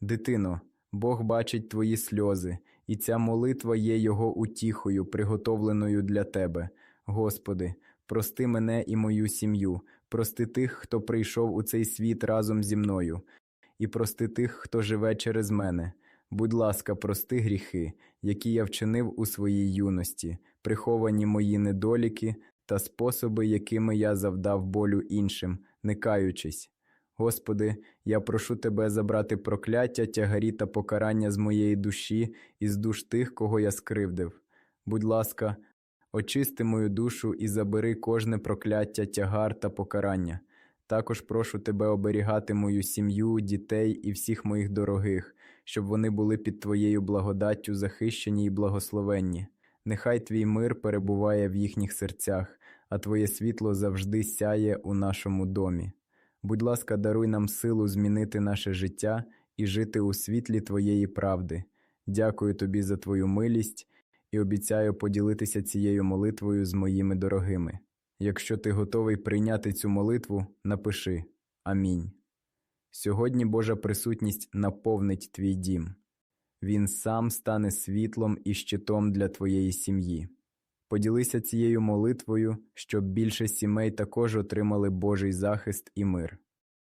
Дитино, Бог бачить твої сльози, і ця молитва є Його утіхою, приготовленою для тебе. Господи, прости мене і мою сім'ю, прости тих, хто прийшов у цей світ разом зі мною, і прости тих, хто живе через мене. Будь ласка, прости гріхи, які я вчинив у своїй юності, приховані мої недоліки та способи, якими я завдав болю іншим, не каючись. Господи, я прошу Тебе забрати прокляття, тягарі та покарання з моєї душі і з душ тих, кого я скривдив. Будь ласка, очисти мою душу і забери кожне прокляття, тягар та покарання. Також прошу Тебе оберігати мою сім'ю, дітей і всіх моїх дорогих, щоб вони були під Твоєю благодаттю захищені і благословенні. Нехай Твій мир перебуває в їхніх серцях, а Твоє світло завжди сяє у нашому домі. Будь ласка, даруй нам силу змінити наше життя і жити у світлі Твоєї правди. Дякую Тобі за Твою милість і обіцяю поділитися цією молитвою з моїми дорогими. Якщо ти готовий прийняти цю молитву, напиши Амінь. Сьогодні Божа присутність наповнить твій дім. Він сам стане світлом і щитом для твоєї сім'ї. Поділися цією молитвою, щоб більше сімей також отримали Божий захист і мир.